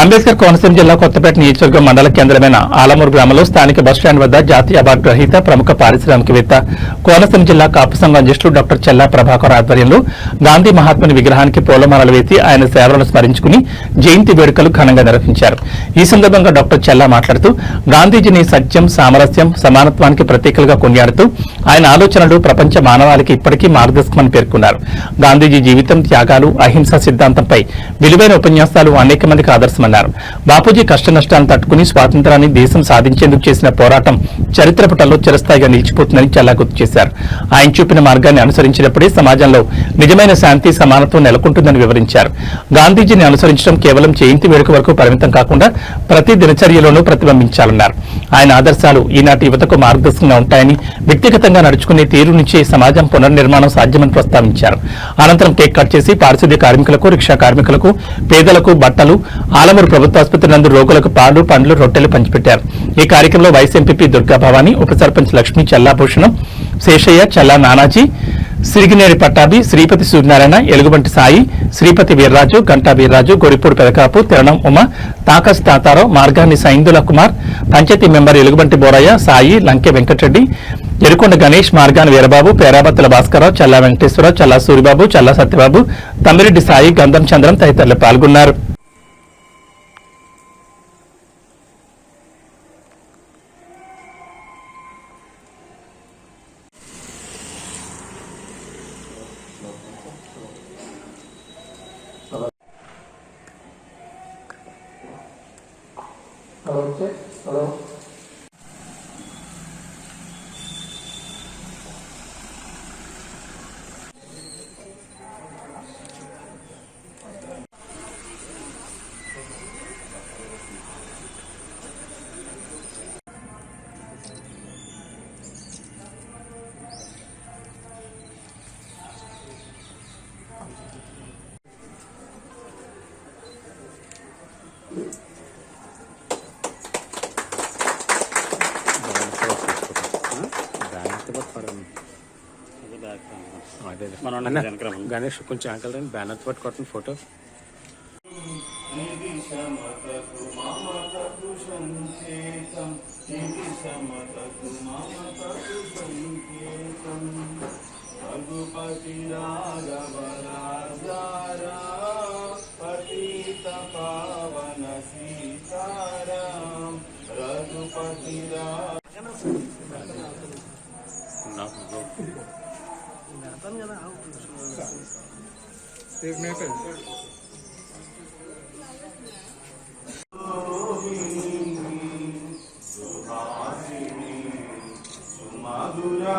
అంబేద్కర్ కోనసీమ జిల్లా కొత్తపేట నియోజకవర్గం మండల కేంద్రమైన ఆలమూరు గ్రామంలో స్థానిక బస్టాండ్ వద్ద జాతీయ అవార్డు గ్రహీత ప్రముఖ పారిశ్రామికవేత్త కోనసీమ జిల్లా కాపు సంఘం అధ్యక్షుడు డాక్టర్ చెల్లా ప్రభాకర్ ఆధ్వర్యంలో గాంధీ మహాత్ముని విగ్రహానికి పూలమాలలు వేసి ఆయన సేవలను స్మరించుకుని జయంతి వేడుకలు ఘనంగా నిర్వహించారు. ఈ సందర్భంగా డాక్టర్ చెల్లా మాట్లాడుతూ గాంధీజీని సత్యం సామరస్యం సమానత్వానికి ప్రతీకలుగా కొనియాడుతూ ఆయన ఆలోచనలు ప్రపంచ మానవాళికి ఇప్పటికీ మార్గదర్శకమని పేర్కొన్నారు. గాంధీజీ జీవితం త్యాగాలు అహింసా సిద్ధాంతంపై విలువైన ఉపన్యాసాలు అనేక మందికి ఆదర్శమన్నారు బాపూజీ కష్ట నష్టాలను తట్టుకుని స్వాతంత్రాన్ని దేశం సాధించేందుకు చేసిన పోరాటం చరిత్ర పటంలో చిరస్థాయిగా నిలిచిపోతుందని చల్లా గుర్తు చేశారు. ఆయన చూపిన మార్గాన్ని అనుసరించినప్పుడే సమాజంలో నిజమైన శాంతి సమానత్వం నెలకొంటుందని వివరించారు. గాంధీజీని అనుసరించడం కేవలం జయంతి వేడుక వరకు పరిమితం కాకుండా ప్రతి దినచర్యలోనూ ప్రతిబింబించాలన్నారు. ఆయన ఆదర్శాలు ఈనాటి యువతకు మార్గదర్శకంగా ఉంటాయని వ్యక్తిగతంగా నడుచుకునే తీరు నుంచే సమాజం పునర్నిర్మాణం సాధ్యమని ప్రస్తావించారు. అనంతరం కేక్ కట్ చేసి పారిశుద్ధ్య కార్మికులకు రిక్షా కార్మికులకు పేదలకు బట్టలు ఆలం ఆలమూరు ప్రభుత్వ ఆసుపత్రి నందు రోగులకు పాలు పండ్లు రొట్టెలు పంచిపెట్టారు. ఈ కార్యక్రమంలో వైస్ ఎంపీపీ దుర్గా భవాని ఉప సర్పంచ్ లక్ష్మి చల్లాభూషణం శేషయ్య చల్లా నానాజీ సిరిగినేరి పట్టాభి శ్రీపతి సూర్యనారాయణ ఎలుగుబంటి సాయి శ్రీపతి వీర్రాజు గంటా వీర్రాజు గొరిపూడి పెదకాపు తిరణం ఉమ తాకస్ తాతారావు మార్గాన్ని సైందుల కుమార్ పంచాయతీ మెంబర్ ఎలుగుబంటి బోరయ్య సాయి లంకె వెంకటరెడ్డి ఎరుకొండ గణేష్ మార్గాని వీరబాబు పేరాబత్తుల భాస్కరరావు చల్లా వెంకటేశ్వరరావు చల్లా సూరిబాబు చల్లా సత్యబాబు తమ్మిరెడ్డి సాయి గంధం చంద్రం తదితరులు పాల్గొన్నారు. হচ্ছে అన్న, గణేష్ కొంచెం అంకల్ రండి. బ్యానర్ పట్టుకోవటం ఫోటో. రఘుపతి రాఘవ రాజారా పతిత పావన సీతారాం రఘుపతి రా एक मिनट सुमधुरा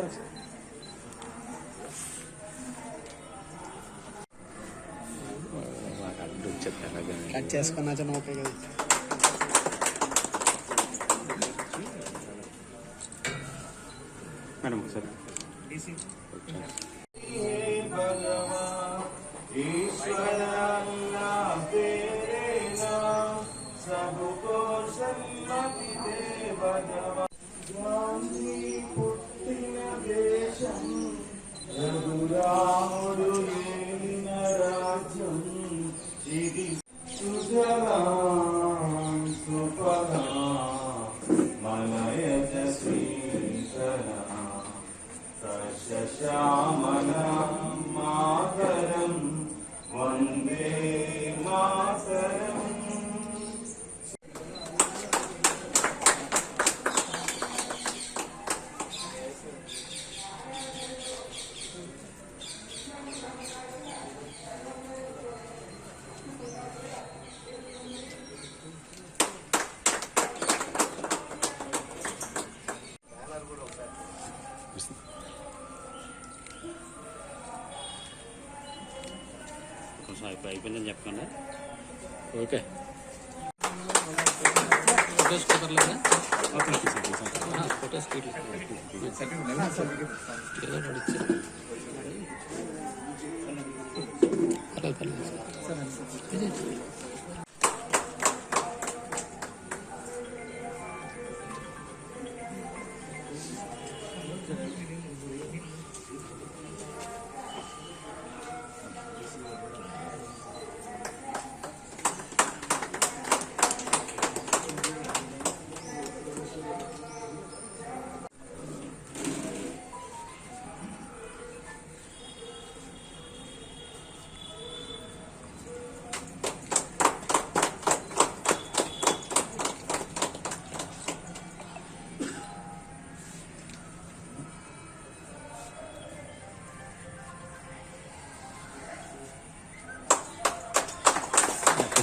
Gracias. కట్ చేసుకున్నా చిన్న ఓకే కదా మేడం ఒకసారి हे ശ്യാമല മാതരം. വന്ദേ മാതരം. అయిపోయి అయిపోయిందని చెప్పండి ఓకే. ఫోటోస్ కుదరలేదా ఫోటోస్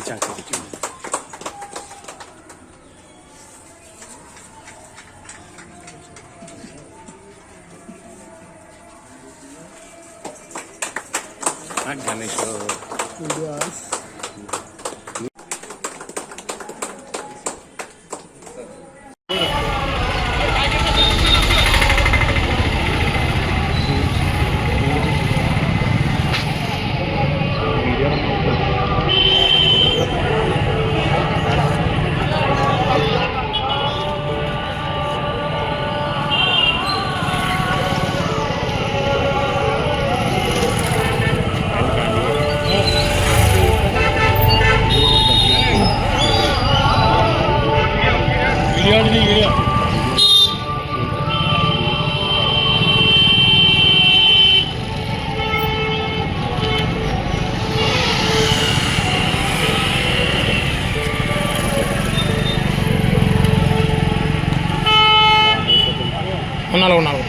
ちゃん出てきます。રિયાડની ગયા ఉన్నారు ఉన్నారు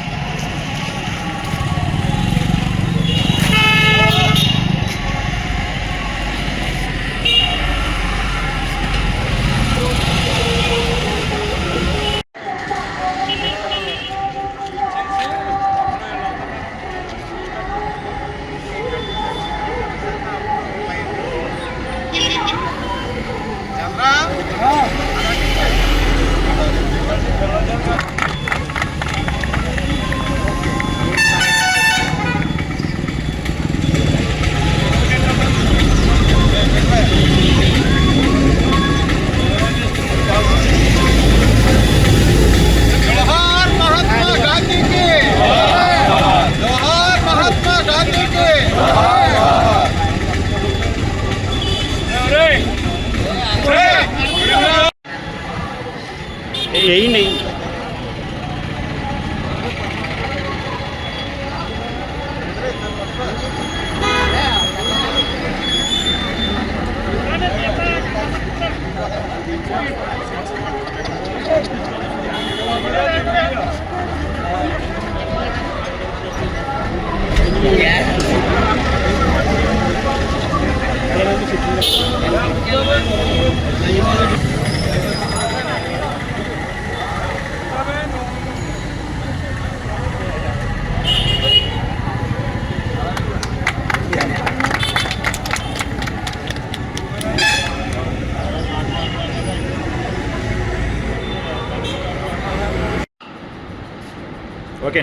ఓకే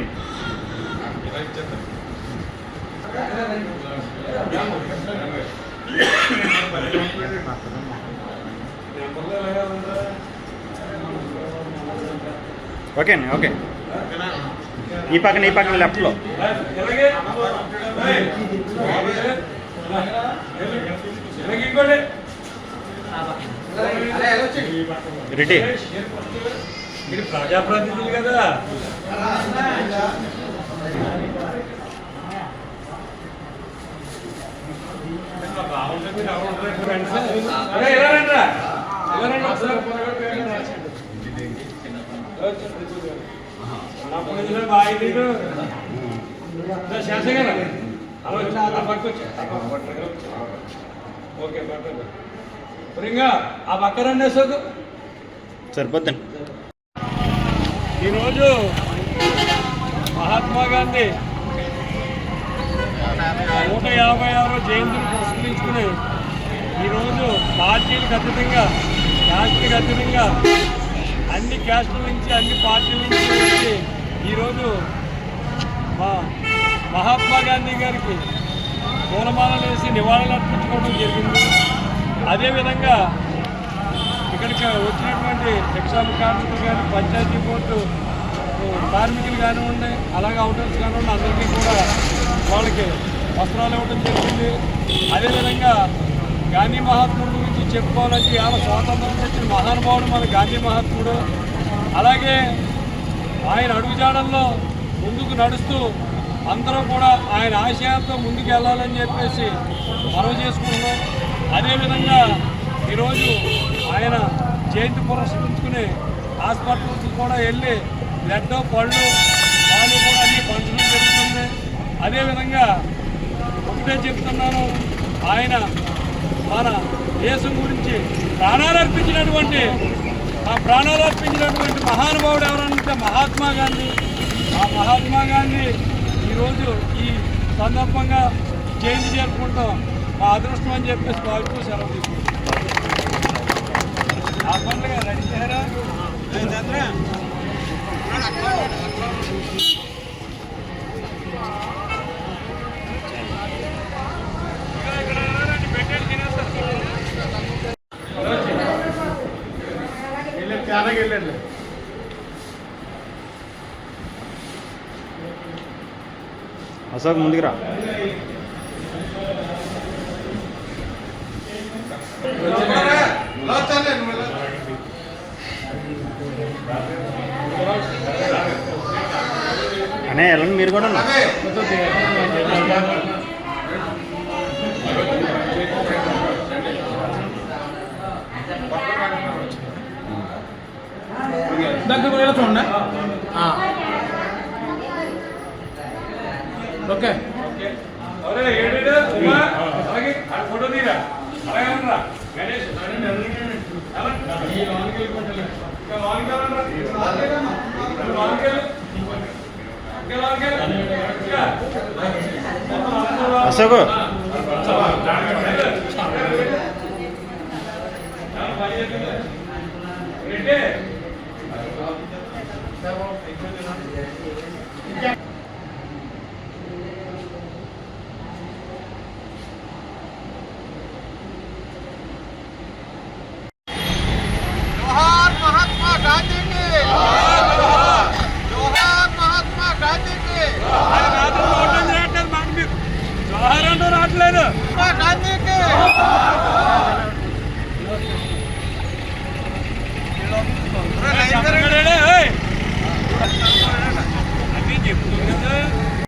ఓకేనా ఓకే. ఈ పక్కన ఈ పక్కన లెఫ్ట్లో రెడ్డి. మీరు ప్రజాప్రతినిధులు కదా బాగుంటుంది ఫ్రెండ్స్ రండి? రండి ఆ పక్క అశోక్ సరిపోద్దండి. ఈరోజు మహాత్మా గాంధీ నూట యాభై ఆరో జయంతిని పురస్కరించుకుని ఈరోజు పార్టీలకు అతీతంగా క్యాస్ట్కి అతీతంగా అన్ని క్యాస్టుల నుంచి అన్ని పార్టీల నుంచి వచ్చి ఈరోజు మా మహాత్మా గాంధీ గారికి పూలమాలలు వేసి నివాళులు అర్పించుకోవడం జరిగింది. అదేవిధంగా ఇక్కడికి వచ్చినటువంటి ఎగ్జామ్ కార్మికులు కానీ పంచాయతీ బోర్డు కార్మికులు కానివ్వండి అలాగే అవుటర్స్ కానివ్వండి అందరికీ కూడా వాళ్ళకి వస్త్రాలు ఇవ్వడం జరిగింది. అదేవిధంగా గాంధీ మహాత్ముడు చెప్పుకోవాలంటే ఇవాళ స్వాతంత్రం తెచ్చిన మహానుభావుడు మన గాంధీ మహాత్ముడు. అలాగే ఆయన అడుగుజాడల్లో ముందుకు నడుస్తూ అందరూ కూడా ఆయన ఆశయాలతో ముందుకు వెళ్ళాలని చెప్పేసి మనవి చేసుకుంటున్నాం. అదేవిధంగా ఈరోజు ఆయన జయంతి పురస్కరించుకుని హాస్పిటల్కి కూడా వెళ్ళి బ్లడ్ పళ్ళు పాలు కూడా అన్ని పంచడం జరుగుతుంది. అదేవిధంగా ఒకటే చెప్తున్నాను ఆయన మన దేశం గురించి ప్రాణాలు అర్పించినటువంటి ఆ ప్రాణాలు అర్పించినటువంటి మహానుభావుడు ఎవరంటే మహాత్మా గాంధీ. ఆ మహాత్మా గాంధీ ఈరోజు ఈ సందర్భంగా జయంతి జరుపుకుంటాం మా అదృష్టం అని చెప్పేసి భావిస్తూ సెలవు తీసుకుంటాం. ఆ పండుగ రెడీ చేయరా చంద్ర అశోక్ ముందుకు రా అనే వెళ్ళండి మీరు కూడా దగ్గర పోయేలా చూడండి ఓకే ఫోటో తీరా అలాగే ఉండరా గణేష్ ఈ long That won't be good enough.